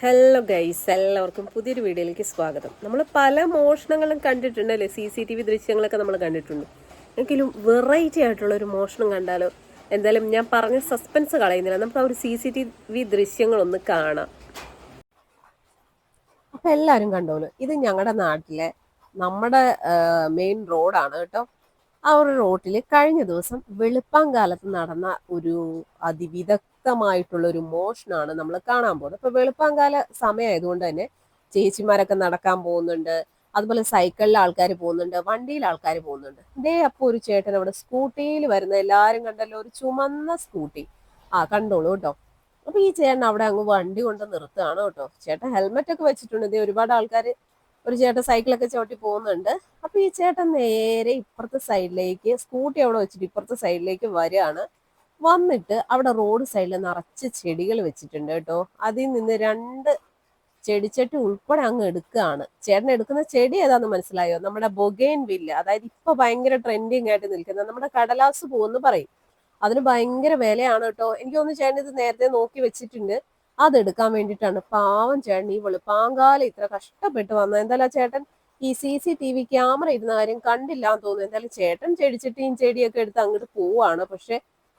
Hello guys എല്ലാവർക്കും പുതിയൊരു വീഡിയോയിലേക്ക് സ്വാഗതം. നമ്മൾ പല മോഷണങ്ങളും കണ്ടിട്ടുണ്ടല്ലേ സി സി ടി വി ദൃശ്യങ്ങളൊക്കെ നമ്മൾ കണ്ടിട്ടുണ്ട്. എങ്കിലും വെറൈറ്റി ആയിട്ടുള്ള ഒരു മോഷണം കണ്ടാലോ? എന്തായാലും ഞാൻ പറഞ്ഞ സസ്പെൻസ് കളയുന്നില്ല. നമുക്ക് ആ ഒരു സി സി ടി വി ദൃശ്യങ്ങളൊന്ന് കാണാം. അപ്പം എല്ലാവരും കണ്ടോളൂ ഇത് ഞങ്ങളുടെ നാട്ടിലെ നമ്മുടെ മെയിൻ റോഡാണ് കേട്ടോ. ആ ഒരു റോട്ടിൽ കഴിഞ്ഞ ദിവസം വെളുപ്പാങ്കാലത്ത് നടന്ന ഒരു അതിവിദഗ്ധമായിട്ടുള്ള ഒരു മോഷനാണ് നമ്മൾ കാണാൻ പോകുന്നത്. അപ്പൊ വെളുപ്പാങ്കാല സമയമായതുകൊണ്ട് തന്നെ ചേച്ചിമാരൊക്കെ നടക്കാൻ പോകുന്നുണ്ട്. അതുപോലെ സൈക്കിളിൽ ആൾക്കാർ പോകുന്നുണ്ട് വണ്ടിയിൽ ആൾക്കാർ പോകുന്നുണ്ട്. ഇതേ അപ്പൊ ഒരു ചേട്ടൻ അവിടെ സ്കൂട്ടിയിൽ വരുന്ന എല്ലാരും കണ്ടല്ലോ ഒരു ചുമന്ന സ്കൂട്ടി. ആ കണ്ടോളൂ കേട്ടോ. അപ്പൊ ഈ ചേട്ടൻ അവിടെ അങ്ങ് വണ്ടി കൊണ്ട് നിർത്തുകയാണ് കേട്ടോ. ചേട്ടൻ ഹെൽമെറ്റ് ഒക്കെ വെച്ചിട്ടുണ്ട്. ഇതേ ഒരുപാട് ആൾക്കാർ ഒരു ചേട്ടൻ സൈക്കിളൊക്കെ ചവിട്ടി പോകുന്നുണ്ട്. അപ്പൊ ഈ ചേട്ടൻ നേരെ ഇപ്പുറത്തെ സൈഡിലേക്ക് സ്കൂട്ടി അവിടെ വെച്ചിട്ട് ഇപ്പുറത്തെ സൈഡിലേക്ക് വരികയാണ്. വന്നിട്ട് അവിടെ റോഡ് സൈഡിൽ നിറച്ച് ചെടികൾ വെച്ചിട്ടുണ്ട് കേട്ടോ. അതിൽ നിന്ന് രണ്ട് ചെടിച്ചട്ടി ഉൾപ്പെടെ അങ്ങ് എടുക്കുകയാണ്. ചേട്ടൻ എടുക്കുന്ന ചെടി ഏതാന്ന് മനസ്സിലായോ? നമ്മുടെ ബൊഗേൻ വില്ല അതായത് ഇപ്പൊ ഭയങ്കര ട്രെൻഡിങ് ആയിട്ട് നിൽക്കുന്ന നമ്മുടെ കടലാസ് പൂവെന്ന് പറയും. അതിന് ഭയങ്കര വിലയാണ് കേട്ടോ. എനിക്ക് തോന്നുന്നു ചേട്ടൻ ഇത് നേരത്തെ നോക്കി വെച്ചിട്ടുണ്ട്. അതെടുക്കാൻ വേണ്ടിയിട്ടാണ് പാവം ചേട്ടൻ ഈ വെളുപ്പാങ്കാലം ഇത്ര കഷ്ടപ്പെട്ട് വന്നത്. എന്തായാലും ചേട്ടൻ ഈ C C T V camera ഇരുന്ന കാര്യം കണ്ടില്ല എന്ന് തോന്നുന്നു. എന്തായാലും ചേട്ടൻ ചെടിച്ചട്ടിയും ചെടിയൊക്കെ എടുത്ത് അങ്ങോട്ട് പോവാണ്. പക്ഷെ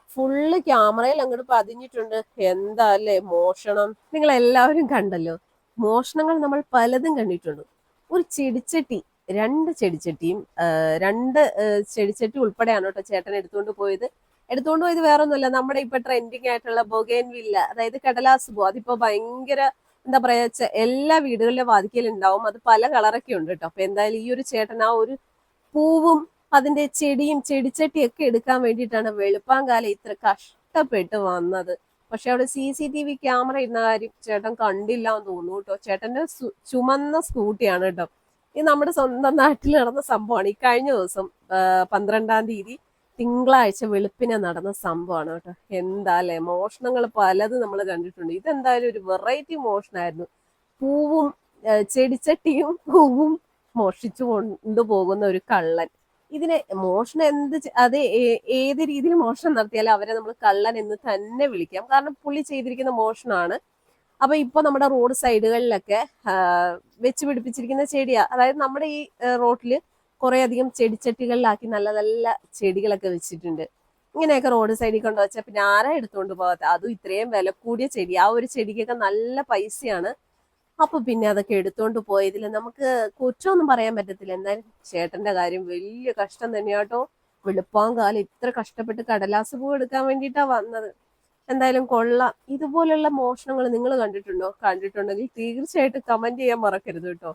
ഫുള്ള് ക്യാമറയിൽ അങ്ങോട്ട് പതിഞ്ഞിട്ടുണ്ട്. എന്താ അല്ലേ മോഷണം? നിങ്ങൾ എല്ലാവരും കണ്ടല്ലോ. മോഷണങ്ങൾ നമ്മൾ പലതും കണ്ടിട്ടുണ്ട്. ഒരു ചെടിച്ചട്ടി രണ്ട് ചെടിച്ചട്ടിയും രണ്ട് ചെടിച്ചട്ടി ഉൾപ്പെടെയാണ് കേട്ടോ ചേട്ടൻ എടുത്തുകൊണ്ട് പോയത്. എടുത്തുകൊണ്ട് പോയത് വേറെ ഒന്നുമല്ല നമ്മുടെ ഇപ്പൊ ട്രെൻഡിങ് ആയിട്ടുള്ള ബൊഗേൻ വില്ല അതായത് കടലാസ് പൂ അതിപ്പോ ഭയങ്കര എന്താ പറയാ എല്ലാ വീടുകളിലെ വാതിക്കലുണ്ടാവും. അത് പല കളറൊക്കെ ഉണ്ട് കേട്ടോ അപ്പൊ എന്തായാലും ഈ ഒരു ചേട്ടൻ ആ ഒരു പൂവും അതിന്റെ ചെടിയും ചെടിച്ചട്ടിയൊക്കെ എടുക്കാൻ വേണ്ടിയിട്ടാണ് വെളുപ്പാങ്കാലം ഇത്ര കഷ്ടപ്പെട്ട് വന്നത്. പക്ഷെ അവിടെ C C T V camera ഇരുന്ന കാര്യം ചേട്ടൻ കണ്ടില്ല എന്ന് തോന്നുന്നു കേട്ടോ ചേട്ടന്റെ ചുമന്ന സ്കൂട്ടിയാണ് കേട്ടോ ഇത് നമ്മുടെ സ്വന്തം നാട്ടിൽ നടന്ന സംഭവമാണ്. ഈ കഴിഞ്ഞ ദിവസം പന്ത്രണ്ടാം തീയതി തിങ്കളാഴ്ച വെളുപ്പിനെ നടന്ന സംഭവമാണ് കേട്ടോ. എന്താ അല്ലേ മോഷണങ്ങൾ പലതും നമ്മൾ കണ്ടിട്ടുണ്ട്. ഇതെന്തായാലും ഒരു വെറൈറ്റി മോഷണമായിരുന്നു. പൂവും ചെടിച്ചട്ടിയും പൂവും മോഷിച്ചു കൊണ്ടുപോകുന്ന ഒരു കള്ളൻ. ഇതിനെ മോഷണം എന്ത് അത് ഏത് രീതിയിൽ മോഷണം നടത്തിയാലും അവരെ നമ്മൾ കള്ളൻ എന്ന് തന്നെ വിളിക്കാം. കാരണം പുള്ളി ചെയ്തിരിക്കുന്ന മോഷണമാണ്. അപ്പൊ ഇപ്പൊ നമ്മുടെ റോഡ് സൈഡുകളിലൊക്കെ വെച്ച് പിടിപ്പിച്ചിരിക്കുന്ന ചെടിയാ. അതായത് നമ്മുടെ ഈ റോഡിൽ കുറെ അധികം ചെടിച്ചട്ടികളിലാക്കി നല്ല നല്ല ചെടികളൊക്കെ വെച്ചിട്ടുണ്ട്. ഇങ്ങനെയൊക്കെ റോഡ് സൈഡിൽ കൊണ്ട് വെച്ചാൽ പിന്നെ ആരാ എടുത്തുകൊണ്ട് പോകാത്ത അതും ഇത്രയും വില കൂടിയ ചെടി. ആ ഒരു ചെടിക്കൊക്കെ നല്ല പൈസയാണ്. അപ്പൊ പിന്നെ അതൊക്കെ എടുത്തുകൊണ്ട് പോയതിൽ നമുക്ക് കുറ്റമൊന്നും പറയാൻ പറ്റത്തില്ല. എന്തായാലും ചേട്ടന്റെ കാര്യം വലിയ കഷ്ടം തന്നെയാട്ടോ. വെളുപ്പാങ്കാലം ഇത്ര കഷ്ടപ്പെട്ട് കടലാസ് പൂ എടുക്കാൻ വേണ്ടിയിട്ടാ വന്നത്. എന്തായാലും കൊള്ളാം. ഇതുപോലുള്ള മോഷണങ്ങൾ നിങ്ങൾ കണ്ടിട്ടുണ്ടോ? കണ്ടിട്ടുണ്ടെങ്കിൽ തീർച്ചയായിട്ടും കമന്റ് ചെയ്യാൻ മറക്കരുത് കേട്ടോ.